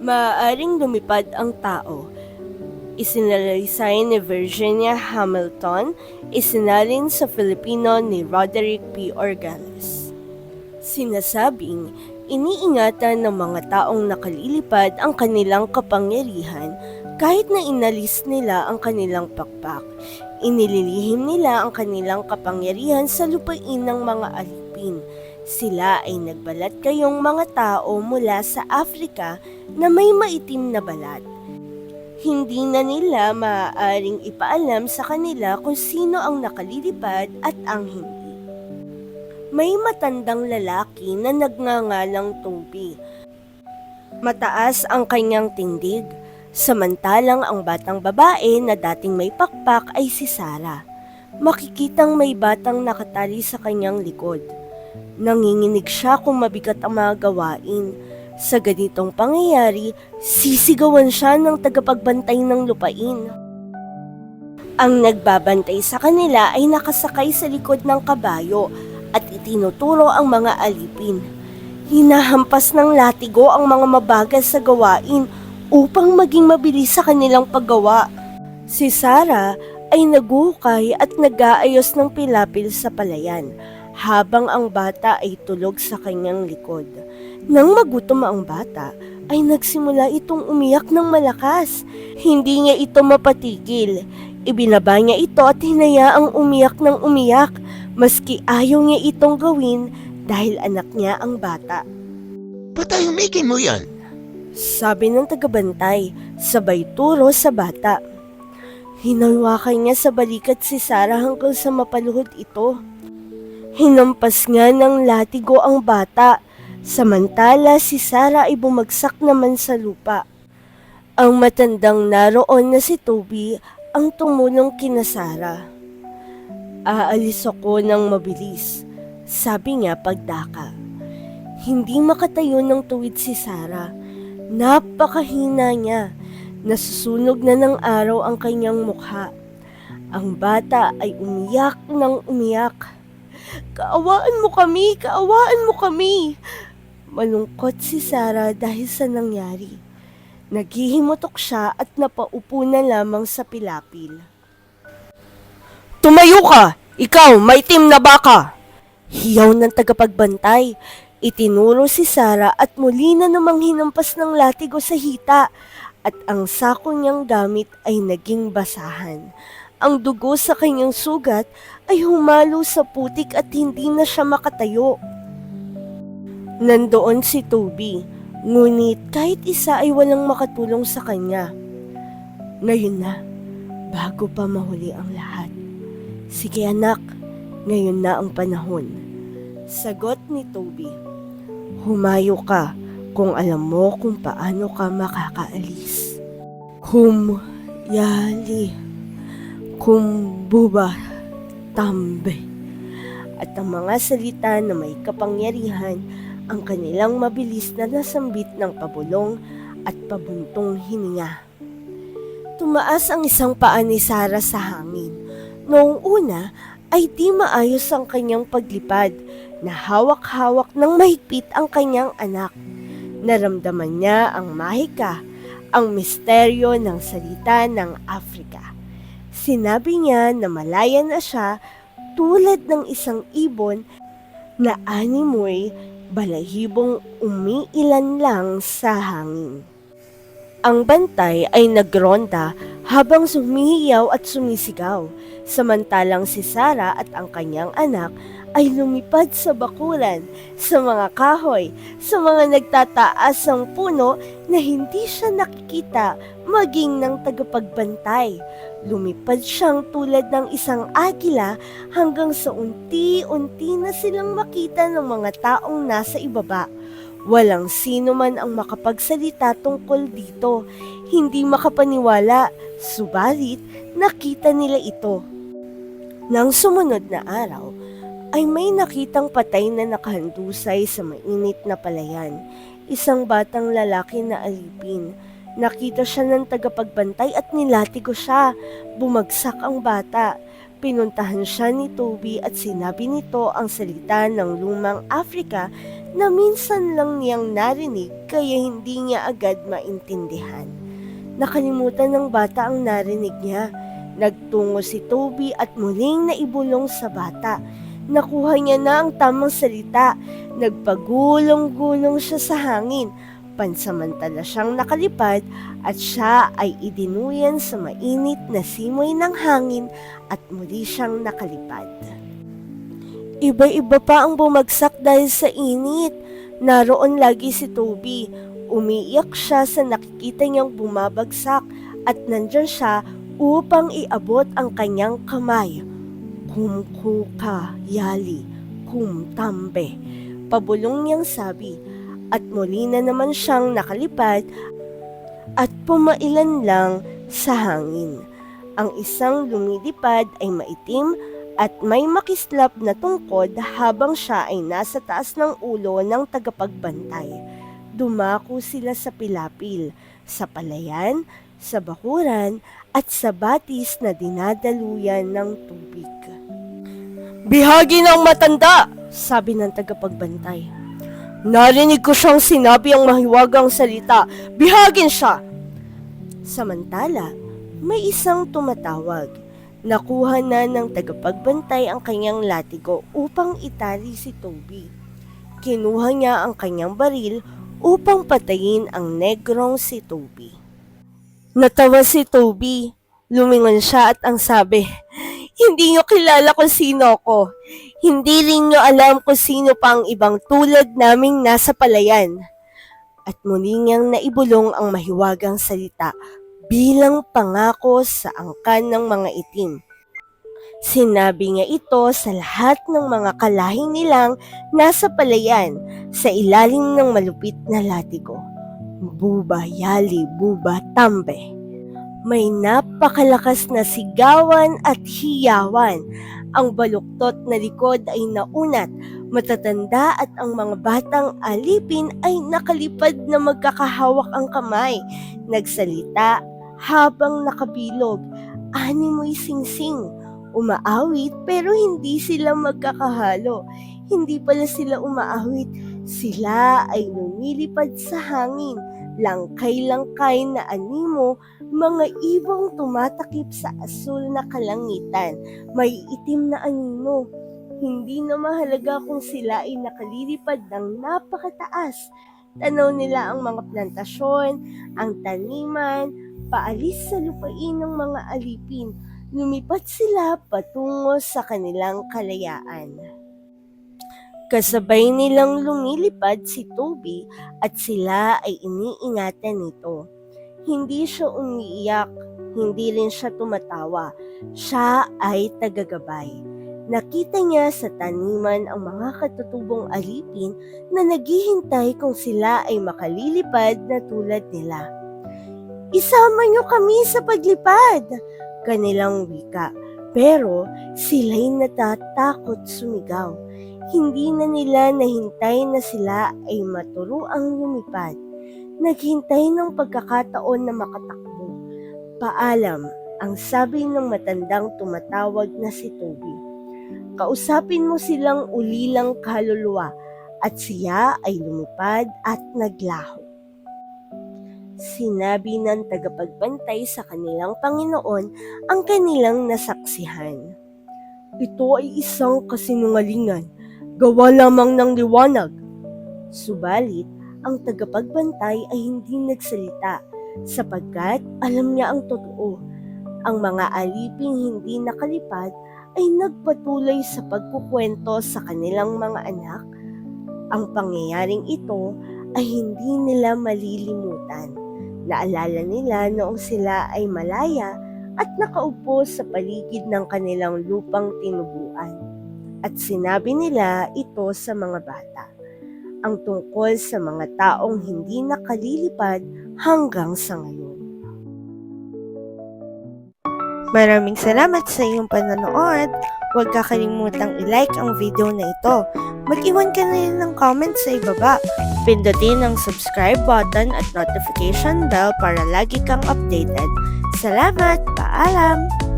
Maaaring lumipad ang tao. Isinalaysay ni Virginia Hamilton, isinalin sa Filipino ni Roderick P. Orgales. Sinasabing, iniingatan ng mga taong nakalilipad ang kanilang kapangyarihan kahit na inalis nila ang kanilang pakpak. Inililihim nila ang kanilang kapangyarihan sa lupain ng mga alipin. Sila ay nagbalat kayong mga tao mula sa Afrika na may maitim na balat. Hindi na nila maaaring ipaalam sa kanila kung sino ang nakalilipad at ang hindi. May matandang lalaki na nagngangalang Toby. Mataas ang kanyang tindig, samantalang ang batang babae na dating may pakpak ay si Sarah. Makikitang may batang nakatali sa kanyang likod. Nanginginig siya kung mabigat ang mga gawain. Sa ganitong pangyayari, sisigawan siya ng tagapagbantay ng lupain. Ang nagbabantay sa kanila ay nakasakay sa likod ng kabayo at itinuturo ang mga alipin. Hinahampas ng latigo ang mga mabagal sa gawain upang maging mabilis sa kanilang paggawa. Si Sarah ay naguhukay at nag-aayos ng pilapil sa palayan habang ang bata ay tulog sa kanyang likod. Nang magutom ang bata, ay nagsimula itong umiyak ng malakas. Hindi niya ito mapatigil. Ibinaba niya ito at hinayaang umiyak ng umiyak maski ayaw niya itong gawin dahil anak niya ang bata. Patahimikin mo yan. Sabi ng tagabantay, sabay turo sa bata. Hinawakan niya sa balikat si Sarah hanggang sa mapaluhod ito. Hinampas nga ng latigo ang bata, samantala si Sarah ay bumagsak naman sa lupa. Ang matandang naroon na si Toby ang tumulong kina Sarah. Aalis ako ng mabilis, sabi niya pagdaka. Hindi makatayo ng tuwid si Sarah. Napakahina niya. Nasusunog na ng araw ang kanyang mukha. Ang bata ay umiyak ng umiyak. Kaawaan mo kami! Kaawaan mo kami! Malungkot si Sarah dahil sa nangyari. Naghihimutok siya at napaupo na lamang sa pilapil. Tumayo ka! Ikaw, maitim na baka! Hiyaw ng tagapagbantay. Itinuro si Sarah at muli na namang hinampas ng latigo sa hita at ang sako niyang gamit ay naging basahan. Ang dugo sa kanyang sugat ay humalo sa putik at hindi na siya makatayo. Nandoon si Toby, ngunit kahit isa ay walang makatulong sa kanya. Ngayon na, bago pa mahuli ang lahat. Sige anak, ngayon na ang panahon. Sagot ni Toby. Humayo ka kung alam mo kung paano ka makakaalis. Humyali. Kumbuba. Tambe. At ang mga salita na may kapangyarihan ang kanilang mabilis na nasambit ng pabulong at pabuntong hininga. Tumaas ang isang paa ni Sarah sa hangin. Noong una ay di maayos ang kanyang paglipad na hawak-hawak ng mahigpit ang kanyang anak. Naramdaman niya ang mahika, ang misteryo ng salita ng Afrika. Sinabi niya na malaya na siya tulad ng isang ibon na animoy balahibong umiilan lang sa hangin. Ang bantay ay nagronda habang sumihiyaw at sumisigaw, samantalang si Sarah at ang kanyang anak ay lumipad sa bakuran, sa mga kahoy, sa mga nagtataasang puno na hindi siya nakikita maging ng tagapagbantay. Lumipad siyang tulad ng isang agila hanggang sa unti-unti na silang makita ng mga taong nasa ibaba. Walang sino man ang makapagsalita tungkol dito. Hindi makapaniwala, subalit nakita nila ito. Nang sumunod na araw, ay may nakitang patay na nakahandusay sa mainit na palayan. Isang batang lalaki na alipin. Nakita siya ng tagapagbantay at nilatigo siya. Bumagsak ang bata. Pinuntahan siya ni Toby at sinabi nito ang salita ng lumang Africa na minsan lang niyang narinig kaya hindi niya agad maintindihan. Nakalimutan ng bata ang narinig niya. Nagtungo si Toby at muling naibulong sa bata. Nakuha niya na ang tamang salita. Nagpagulong-gulong siya sa hangin. Pansamantala siyang nakalipad at siya ay idinuyan sa mainit na simoy ng hangin at muli siyang nakalipad. Iba-iba pa ang bumagsak dahil sa init. Naroon lagi si Toby. Umiiyak siya sa nakikita niyang bumabagsak at nandyan siya upang iabot ang kanyang kamay. Kumkuka, yali, kumtambe. Pabulong niyang sabi at muli na naman siyang nakalipad at pumailan lang sa hangin. Ang isang lumilipad ay maitim at may makislap na tungkod habang siya ay nasa taas ng ulo ng tagapagbantay. Dumako sila sa pilapil, sa palayan, sa bakuran at sa batis na dinadaluyan ng tubig. Bihagi ng matanda, sabi ng tagapagbantay. Narinig ko siyang sinabi ang mahiwagang salita. Bihagin siya! Samantala, may isang tumatawag. Nakuha na ng tagapagbantay ang kanyang latigo upang itali si Toby. Kinuha niya ang kanyang baril upang patayin ang negrong si Toby. Natawa si Toby. Lumingon siya at ang sabi, Hindi niyo kilala kung sino ako. Hindi rin niyo alam kung sino pa ang ibang tulad naming nasa palayan. At muli niyang naibulong ang mahiwagang salita bilang pangako sa angkan ng mga itim. Sinabi niya ito sa lahat ng mga kalahing nilang nasa palayan sa ilalim ng malupit na latigo. Buba yali, buba tambe. May napakalakas na sigawan at hiyawan. Ang baluktot na likod ay naunat, matatanda at ang mga batang alipin ay nakalipad na magkakahawak ang kamay. Nagsalita habang nakabilog. Animoy singsing. Umaawit pero hindi sila magkakahalo. Hindi pala sila umaawit. Sila ay lumilipad sa hangin. Langkay-langkay na animo, mga ibong tumatakip sa asul na kalangitan. May itim na anino. Hindi na mahalaga kung sila ay nakalilipad ng napakataas. Tanaw nila ang mga plantasyon, ang taniman, paalis sa lupain ng mga alipin. Lumipat sila patungo sa kanilang kalayaan. Kasabay nilang lumilipad si Toby at sila ay iniingatan nito. Hindi siya umiiyak, hindi rin siya tumatawa. Siya ay tagagabay. Nakita niya sa taniman ang mga katutubong alipin na naghihintay kung sila ay makalilipad na tulad nila. Isama niyo kami sa paglipad, kanilang wika. Pero sila'y natatakot sumigaw. Hindi na nila nahintay na sila ay maturuang lumipad. Naghintay ng pagkakataon na makatakbo. Paalam, ang sabi ng matandang tumatawag na si Toby. Kausapin mo silang ulilang kaluluwa at siya ay lumipad at naglaho. Sinabi ng tagapagbantay sa kanilang Panginoon ang kanilang nasaksihan. Ito ay isang kasinungalingan, gawa lamang ng liwanag. Subalit, ang tagapagbantay ay hindi nagsalita sapagkat alam niya ang totoo. Ang mga aliping hindi nakalipad ay nagpatuloy sa pagkukwento sa kanilang mga anak. Ang pangyayaring ito ay hindi nila malilimutan. Naalala nila noong sila ay malaya at nakaupo sa paligid ng kanilang lupang tinubuan. At sinabi nila ito sa mga bata. Ang tungkol sa mga taong hindi nakalilipad hanggang sa ngayon. Maraming salamat sa iyong panonood. Huwag kakalimutang i-like ang video na ito. Mag-iwan ka na rin ng comment sa ibaba. Pindutin ang subscribe button at notification bell para lagi kang updated. Salamat! Paalam!